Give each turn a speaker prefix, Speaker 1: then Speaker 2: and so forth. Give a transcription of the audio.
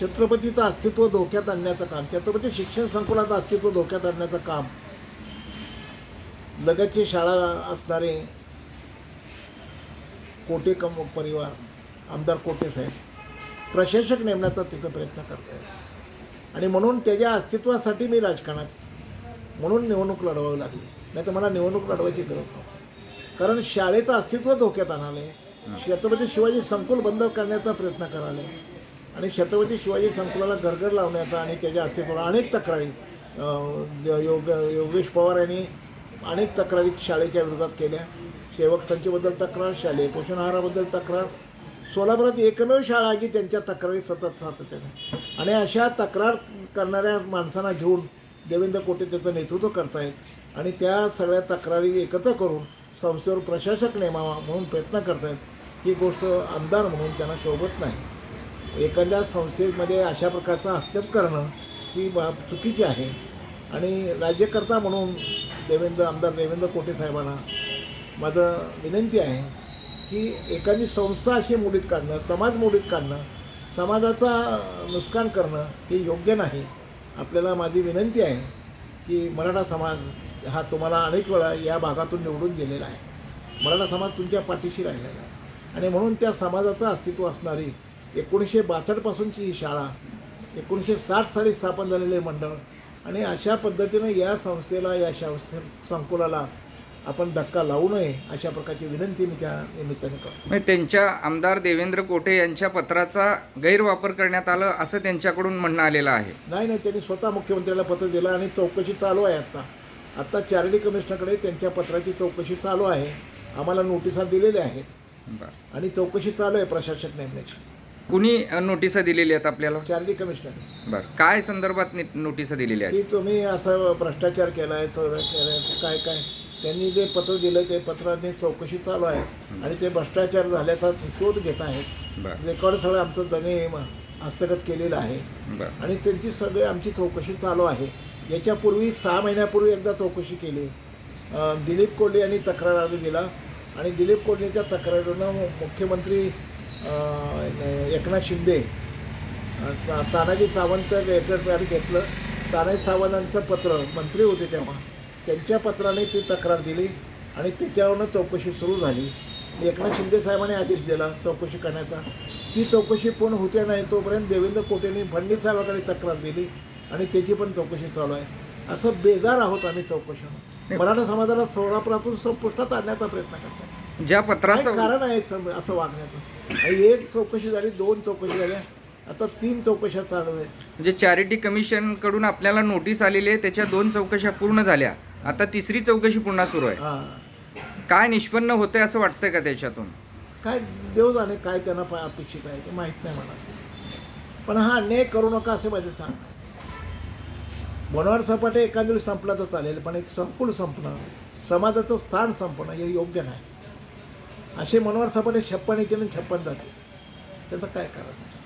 Speaker 1: छत्रपतीचं अस्तित्व धोक्यात आणण्याचं काम छत्रपती शिक्षण संकुलाचं अस्तित्व धोक्यात आणण्याचं काम लगतची शाळा असणारे कोटे कम परिवार आमदार कोटे साहेब प्रशासक नेमण्याचा तिथं प्रयत्न करत आहेत आणि म्हणून त्याच्या अस्तित्वासाठी मी राजकारणात म्हणून निवडणूक लढवावी लागली. नाही तर मला निवडणूक लढवायची गरज नव्हती. कारण शाळेचं अस्तित्व धोक्यात आणाले छत्रपती शिवाजी संकुल बंद करण्याचा प्रयत्न कराले आणि छत्रपती शिवाजी संकुलाला गरगर लावण्याचा आणि त्याच्या अस्तित्वाला अनेक तक्रारी योग योगेश पवार यांनी अनेक तक्रारी शाळेच्या विरोधात केल्या. सेवक संचबद्दल तक्रार शालेय पोषण आहाराबद्दल तक्रार. सोलापुरात एकमेव शाळा आहे की त्यांच्या तक्रारी सतत सातत्याने. आणि अशा तक्रार करणाऱ्या माणसांना घेऊन देवेंद्र कोटे त्याचं नेतृत्व करतायत आणि त्या सगळ्या तक्रारी एकत्र करून संस्थेवर प्रशासक नेमावा म्हणून प्रयत्न करतायत. ही गोष्ट आमदार म्हणून त्यांना शोभत नाही. एखाद्या संस्थेमध्ये अशा प्रकारचा हस्तक्षेप करणं ही बाब चुकीची आहे. आणि राज्यकर्ता म्हणून देवेंद्र आमदार देवेंद्र कोटे साहेबांना माझं विनंती आहे की एखादी संस्था अशी मोडीत काढणं समाज मोडीत काढणं समाजाचा नुकसान करणं हे योग्य नाही. आपल्याला माझी विनंती आहे की मराठा समाज हा तुम्हाला अनेक वेळा या भागातून निवडून गेलेला आहे. मराठा समाज तुमच्या पाठीशी राहिलेला आहे. आणि म्हणून त्या समाजाचं अस्तित्व असणारी एकोणीसशे बासष्टपासूनची ही शाळा एकोणीसशे साठ साली स्थापन झालेले मंडळ. आणि अशा पद्धतीनं या संस्थेला या शा संकुलाला आपण धक्का लावू नये अशा प्रकारची विनंती मी त्या निमित्ताने करतो.
Speaker 2: म्हणजे त्यांच्या आमदार देवेंद्र कोटे यांच्या पत्राचा गैरवापर करण्यात आलं असं त्यांच्याकडून म्हणणं आलेलं आहे.
Speaker 1: नाही नाही त्यांनी स्वतः मुख्यमंत्र्याला पत्र दिलं आणि चौकशी चालू आहे आत्ता आत्ता चारडी कमिशनरकडे त्यांच्या पत्राची चौकशी चालू आहे. आम्हाला नोटिसा दिलेल्या आहेत. आणि चौकशी चालू आहे प्रशासक नेमण्याची.
Speaker 2: कुणी नोटिसा दिलेली आहेत आपल्याला?
Speaker 1: चारडी कमिशनर.
Speaker 2: बरं. काय संदर्भात नि- नोटिसा दिलेल्या आहेत?
Speaker 1: की तुम्ही असं भ्रष्टाचार आहे केलाय काय काय? त्यांनी जे पत्र दिलं ते पत्राने चौकशी चालू आहे. आणि ते भ्रष्टाचार झाल्याचा शोध घेत आहेत.
Speaker 2: बरं.
Speaker 1: रेकॉर्ड सगळं आमचं त्यांनी हस्तगत केलेलं आहे.
Speaker 2: बरं.
Speaker 1: आणि त्यांची सगळी आमची चौकशी चालू आहे. याच्यापूर्वी सहा महिन्यापूर्वी एकदा चौकशी केली. अं, दिलीप कोल्हे यांनी तक्रार अर्ज दिला. आणि दिलीप कोल्हेच्या तक्रारीनं मुख्यमंत्री एकनाथ शिंदे. सा- तानाजी सावंत पॅड घेतलं. तानाजी सावंतांचं पत्र मंत्री होते तेव्हा. त्यांच्या पत्राने ती तक्रार दिली आणि त्याच्यावरनं चौकशी सुरू झाली. एकनाथ शिंदे साहेबांनी आदेश दिला चौकशी करण्याचा. ती चौकशी पूर्ण होते नाही तोपर्यंत देवेंद्र कोटेंनी फडणवीस साहेबांकडे तक्रार दिली आणि त्याची पण चौकशी चालू आहे. असं बेजार आहोत आम्ही चौकशीनं. मराठा समाजाला सोलापुरातून संपुष्टात आणण्याचा प्रयत्न करतात
Speaker 2: ज्या
Speaker 1: काय
Speaker 2: पत्राचं
Speaker 1: कारण आहे सम- असं वागण्याचं. आणि एक चौकशी झाली दोन चौकशी झाल्या. आता तीन चौकशा चालू आहेत.
Speaker 2: म्हणजे चॅरिटी कमिशनकडून आपल्याला नोटीस आलेली आहे त्याच्या दोन चौकशा पूर्ण झाल्या. आता तिसरी चौकशी पुन्हा सुरू आहे.
Speaker 1: हां.
Speaker 2: काय निष्पन्न होतंय असं वाटतंय का त्याच्यातून?
Speaker 1: काय देव जाणे काय त्यांना पा- अपेक्षित आहे ते माहीत नाही मला. पण हा अन्याय करू नका असे माझे सांग मनोहर सपाटे एका दिवस संपला तर चालेल पण एक संकुल संपणं समाजाचं स्थान संपणं हे योग्य नाही. असे मनोहर सपाटे छप्पन येते आणि छप्पन जाते त्याचं काय कारण नाही